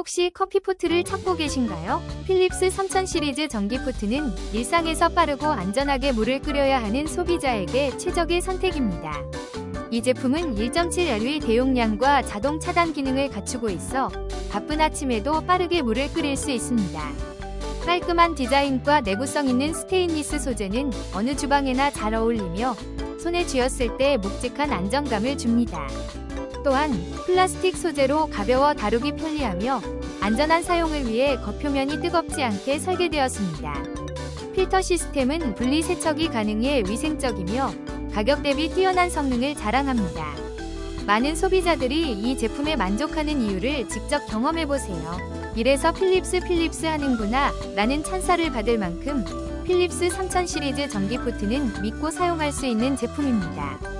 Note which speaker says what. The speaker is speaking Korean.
Speaker 1: 혹시 커피포트를 찾고 계신가요? 필립스 3000 시리즈 전기포트는 일상에서 빠르고 안전하게 물을 끓여야 하는 소비자에게 최적의 선택입니다. 이 제품은 1.7LV 대용량과 자동 차단 기능을 갖추고 있어 바쁜 아침에도 빠르게 물을 끓일 수 있습니다. 깔끔한 디자인과 내구성 있는 스테인리스 소재는 어느 주방에나 잘 어울리며 손에 쥐었을 때 묵직한 안정감을 줍니다. 또한 플라스틱 소재로 가벼워 다루기 편리하며 안전한 사용을 위해 겉표면이 뜨겁지 않게 설계되었습니다. 필터 시스템은 분리 세척이 가능해 위생적이며 가격 대비 뛰어난 성능을 자랑합니다. 많은 소비자들이 이 제품에 만족하는 이유를 직접 경험해보세요. 이래서 필립스 필립스 하는구나 라는 찬사를 받을 만큼 필립스 3000 시리즈 전기포트는 믿고 사용할 수 있는 제품입니다.